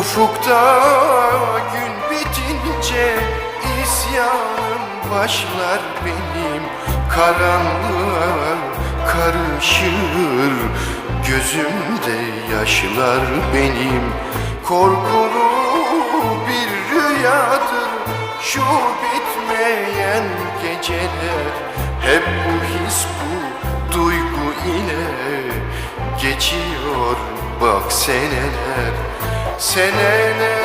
Ufukta gün bitince isyanım başlar benim. Karanlığa karışır gözümde yaşlar benim. Korkulu bir rüyadır şu bitmeyen geceler. Hep bu his bu duygu ile geçiyor bak seneler Seneler.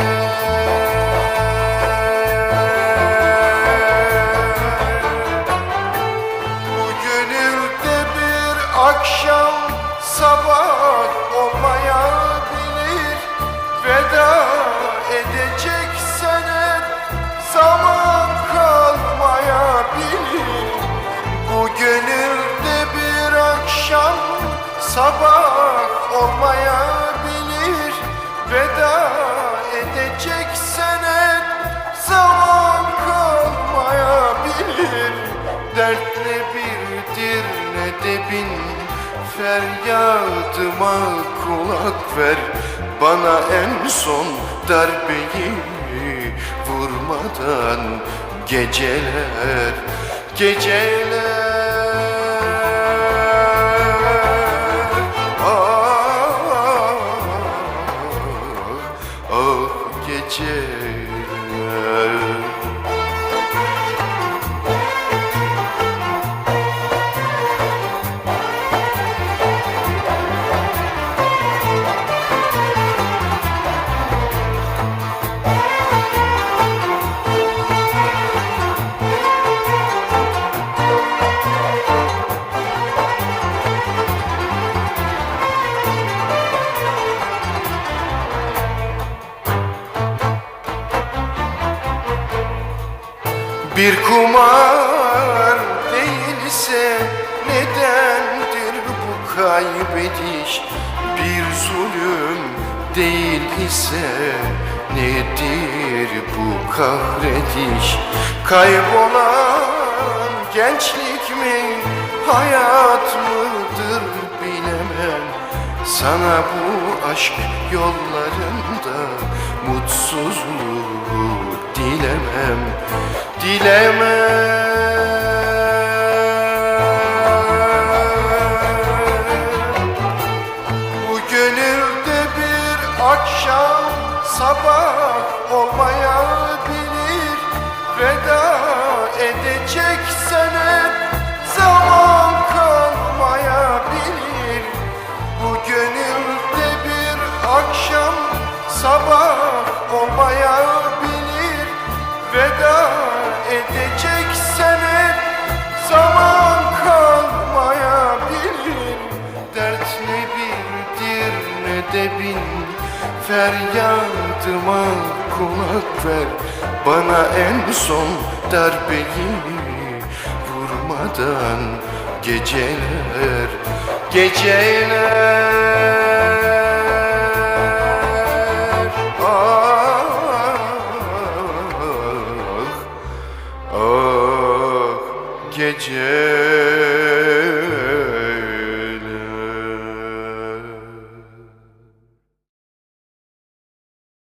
Bu gönülde bir akşam sabah olmayabilir. Veda edecek sene zaman kalmayabilir. Bu gönülde bir akşam sabah olmayabilir ne de bin Feryadıma kulak ver. Bana en son darbeyi vurmadan Geceler, geceler. Ah, ah geceler Bir kumar değilse nedendir bu kaybediş? Bir zulüm değil ise nedir bu kahrediş? Kaybolan gençlik mi hayat mıdır bilemem. Sana bu aşk yollarında mutsuzluğu dilemem Dilemem Bu gönülde bir akşam sabah olmayabilir. Veda edecek sene zaman kalmayabilir. Bu gönülde bir akşam sabah olmayabilir. Veda edecek sene zaman kalmayabilir. Dert ne birdir ne de bin. Feryadıma kulak ver. Bana en son darbeyi vurmadan Geceler, geceler gece.